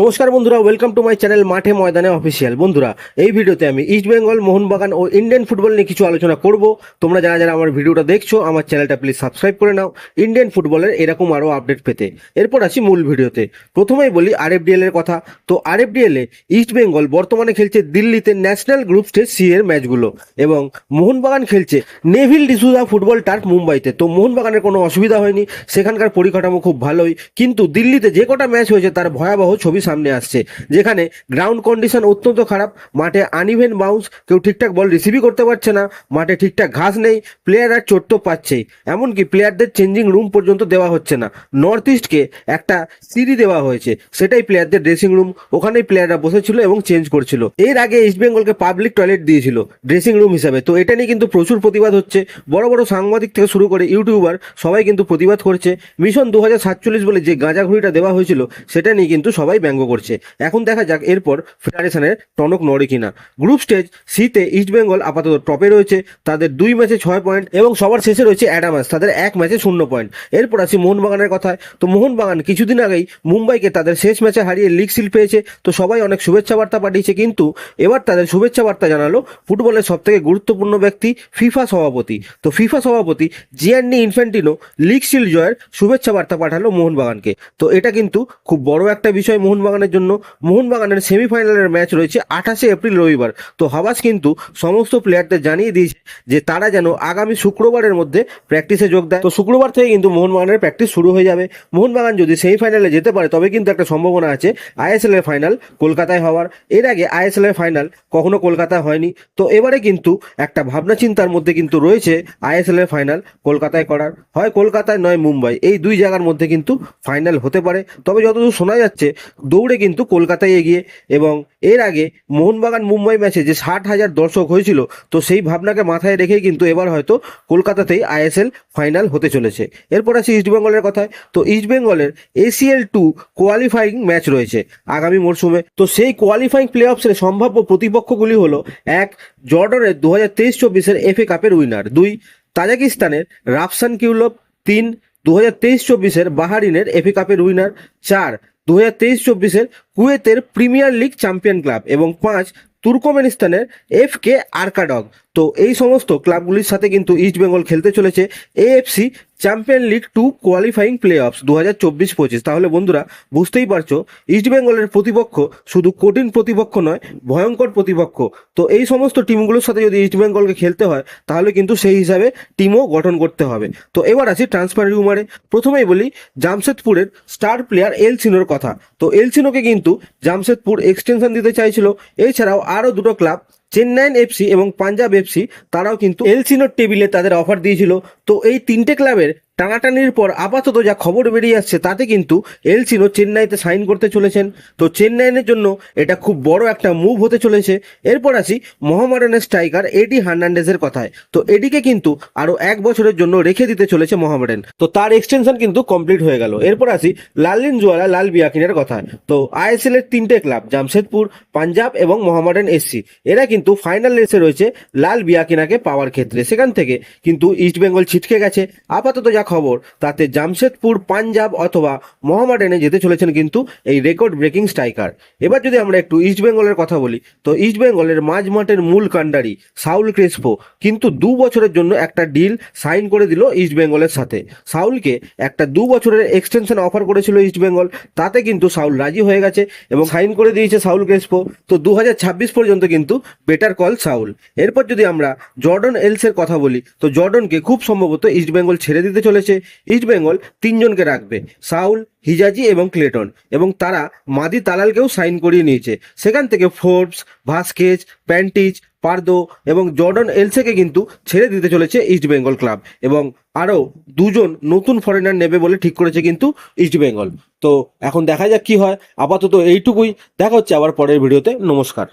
নমস্কার বন্ধুরা welcome to my channel মাঠে ময়দানে অফিসিয়াল বন্ধুরা, এই ভিডিওতে আমি ইস্ট বেঙ্গল মোহনবাগান ও ইন্ডিয়ান ফুটবল নিয়ে কিছু আলোচনা করব। তোমরা যারা যারা আমার ভিডিওটা দেখছ, আমার চ্যানেলটা প্লিজ সাবস্ক্রাইব করে নাও। ইন্ডিয়ান ফুটবলের এরকম আরও আপডেট পেতে। এরপর আসি মূল ভিডিওতে। প্রথমেই বলি আরএফডিএল এর কথা। তো আরএফডিএল এ ইস্ট বেঙ্গল বর্তমানে খেলছে দিল্লিতে ন্যাশনাল গ্রুপ স্টেজ সি এর ম্যাচগুলো এবং মোহনবাগান খেলছে নেভিল ডিসুজা ফুটবল টার্ফ মুম্বাইতে। তো মোহনবাগানের কোনো অসুবিধা হয়নি। সেখানকার পরিকাঠামো খুব ভালোই। কিন্তু দিল্লিতে যে কটা ম্যাচ হয়েছে, তার ভয়াবহ ছবি সামনে আসছে, যেখানে গ্রাউন্ড কন্ডিশন অত্যন্ত খারাপ। মাঠে আনইভেন বাউন্স কেউ ঠিকঠাক বল রিসিভই করতে পারছে না। মাঠে ঠিকঠাক ঘাস নেই প্লেয়াররা চোট তো পাচ্ছেই। এমনকি প্লেয়ারদের চেঞ্জিং রুম পর্যন্ত দেওয়া হচ্ছে না। নর্থ ইস্টকে একটা সিঁড়ি দেওয়া হয়েছে, সেটাই প্লেয়ারদের ড্রেসিং রুম ওখানেই প্লেয়াররা বসেছিল এবং চেঞ্জ করছিল। এর আগে ইস্ট বেঙ্গলকে পাবলিক টয়লেট দিয়েছিল ড্রেসিং রুম হিসাবে। তো এটা নিয়ে কিন্তু প্রচুর প্রতিবাদ হচ্ছে। বড় বড় সাংবাদিক থেকে শুরু করে ইউটিউবার সবাই কিন্তু প্রতিবাদ করছে। মিশন দু হাজার সাতচল্লিশ বলে যে গাঁজা ঘুড়িটা দেওয়া হয়েছিল, সেটা নিয়ে কিন্তু সবাই ব্যঙ্গ করছে। এখন দেখা যাক এরপর ফেডারেশনের টনক নড়ে কিনা। গ্রুপ স্টেজ সিতে ইস্ট বেঙ্গল আপাতত টপে রয়েছে। তাদের দুই ম্যাচে ছয় পয়েন্ট এবং সবার শেষে রয়েছে অ্যাডামাস। তাদের এক ম্যাচে শূন্য পয়েন্ট। এরপর আসি মোহনবাগানের কথায়। তো মোহনবাগান কিছুদিন আগেই মুম্বাইকে তাদের শেষ ম্যাচে হারিয়ে লিগ সিল পেয়েছে। তো সবাই অনেক শুভেচ্ছা বার্তা পাঠিয়েছে। কিন্তু এবার তাদের শুভেচ্ছা বার্তা জানালো ফুটবলের সব থেকে গুরুত্বপূর্ণ ব্যক্তি ফিফা সভাপতি। তো ফিফা সভাপতি জিয়ান্নি ইনফ্যান্টিনো লিগ সিল জয়ের শুভেচ্ছা বার্তা পাঠালো মোহনবাগানকে। তো এটা কিন্তু খুব বড় একটা বিষয় মোহনবাগানের জন্য মোহনবাগানের সেমিফাইনালের ম্যাচ রয়েছে আঠাশে এপ্রিল রবিবার। তো হাবাস কিন্তু সমস্ত প্লেয়ারদের জানিয়ে দিয়েছে যে তারা যেন আগামী শুক্রবারের মধ্যে প্র্যাকটিসে যোগ দেয়। তো শুক্রবার থেকে কিন্তু মোহনবাগানের প্র্যাকটিস শুরু হয়ে যাবে। মোহনবাগান যদি সেমিফাইনালে যেতে পারে, তবে কিন্তু একটা সম্ভাবনা আছে আইএসএল এর ফাইনাল কলকাতায় হওয়ার। এর আগে আইএসএল এর ফাইনাল কখনো কলকাতায় হয়নি। তো এবারে কিন্তু একটা ভাবনা চিন্তার মধ্যে কিন্তু রয়েছে আইএসএল এর ফাইনাল কলকাতায় করার। হয় কলকাতায় নয়, মুম্বাই। এই দুই জায়গার মধ্যে কিন্তু ফাইনাল হতে পারে। তবে যতদূর শোনা যাচ্ছে দৌড়ে কিন্তু কলকাতায় এগিয়ে এবং এর আগে মোহনবাগান মুম্বাই ম্যাচে যে ষাট হাজার দর্শক হয়েছিল, তো সেই ভাবনাকে মাথায় রেখেই কিন্তু এবার হয়তো কলকাতাতেই আইএসএল ফাইনাল হতে চলেছে। এরপর আসি ইস্টবেঙ্গলের কথায়, তো ইস্টবেঙ্গলের এসিএল টু কোয়ালিফাইং ম্যাচ রয়েছে আগামী মরশুমে। তো সেই কোয়ালিফাইং প্লে অফসের সম্ভাব্য প্রতিপক্ষগুলি হলো, এক, জর্ডনের দু হাজার তেইশ চব্বিশের এফএ কাপের উইনার দুই, তাজাকিস্তানের রাফসান কিউলভ, তিন দু হাজার তেইশ চব্বিশের বাহারিনের এফএ কাপের উইনার চার দু হাজার তেইশ চব্বিশের কুয়েতের প্রিমিয়ার লিগ চ্যাম্পিয়ন ক্লাব এবং পাঁচ তুর্কমেনিস্তানের এফ কে আর্কাডগ। তো এই সমস্ত ক্লাবগুলির সাথে কিন্তু ইস্ট বেঙ্গল খেলতে চলেছে AFC champion league two qualifying play offs দু হাজার চব্বিশ পঁচিশ। তাহলে বন্ধুরা, বুঝতেই পারছ ইস্ট বেঙ্গলের প্রতিপক্ষ শুধু কঠিন প্রতিপক্ষ নয়, ভয়ঙ্কর প্রতিপক্ষ। তো এই সমস্ত টিমগুলোর সাথে যদি ইস্ট বেঙ্গলকে খেলতে হয়, তাহলে কিন্তু সেই হিসাবে টিমও গঠন করতে হবে। তো এবার আসি ট্রান্সফার রিউমারে প্রথমেই বলি, জামশেদপুরের স্টার প্লেয়ার এল সিনোর কথা। তো এল সিনোকে কিন্তু জামশেদপুর এক্সটেনশন দিতে চাইছিল। এছাড়াও আরও দুটো ক্লাব চেন্নাইন এফসি এবং পাঞ্জাব এফসি তারাও কিন্তু এলসিনোর টেবিলে তাদের অফার দিয়েছিল। তো এই তিনটে ক্লাবের টানাটানির পর আপাতত যা খবর বেরিয়ে আসছে তাতে কিন্তু এলসিনো চেন্নাইতে সাইন করতে চলেছেন। তো চেন্নাইনের জন্য এটা খুব বড় একটা মুভ হতে চলেছে। এরপর আসি মোহামেডানের স্ট্রাইকার এডি হার্নান্ডেজের কথায়। তো এডিকে কিন্তু আরও এক বছরের জন্য রেখে দিতে চলেছে মোহামেডান তো তার এক্সটেনশন কিন্তু কমপ্লিট হয়ে গেল। এরপর আসি লালিন জোয়ালা, লাল বিয়াকিনের কথায়। তো আইএসএল এর তিনটে ক্লাব জামশেদপুর, পাঞ্জাব এবং মোহামেডান এসসি, এরা কিন্তু ফাইনাল রেসে রয়েছে লাল বিয়াকিনাকে পাওয়ার ক্ষেত্রে। সেখান থেকে কিন্তু ইস্ট বেঙ্গল ছিটকে গেছে। আপাতত যা খবর, তাতে জামশেদপুর, পাঞ্জাব অথবা মোহামেডানে যেতে চলেছেন কিন্তু এই রেকর্ড ব্রেকিং স্ট্রাইকার এবার যদি আমরা একটু ইস্ট বেঙ্গলের কথা বলি, তো ইস্ট বেঙ্গলের মাঝ মাঠের মূল কাণ্ডারি সাউল ক্রেসপো কিন্তু দু বছরের জন্য একটা ডিল সাইন করে দিল ইস্ট বেঙ্গলের সাথে। সাউলকে একটা দু বছরের এক্সটেনশন অফার করেছিল ইস্ট বেঙ্গল তাতে কিন্তু সাউল রাজি হয়ে গেছে এবং সাইন করে দিয়েছে সাউল ক্রেসপো। তো দু হাজার ছাব্বিশ পর্যন্ত কিন্তু বেটার কল সাউল। এরপর যদি আমরা জর্ডন এলসের কথা বলি, তো জর্ডনকে খুব সম্ভবত ইস্ট বেঙ্গল ছেড়ে দিতে চলেছে। ইস্ট বেঙ্গল তিনজনকে রাখবে, সাউল, হিজাজি এবং ক্লেটন। এবং তারা মাদি তালালকেও সাইন করিয়ে নিয়েছে। সেখান থেকে ফোর্বস ভাস্কেজ প্যান্টিজ পার্দো এবং জর্ডন এলসেকে কিন্তু ছেড়ে দিতে চলেছে ইস্ট বেঙ্গল ক্লাব এবং আরও দুজন নতুন ফরেনার নেবে বলে ঠিক করেছে কিন্তু ইস্ট বেঙ্গল তো এখন দেখা যাক কি হয়। আপাতত এইটুকুই। দেখা হচ্ছে আবার পরের ভিডিওতে। নমস্কার।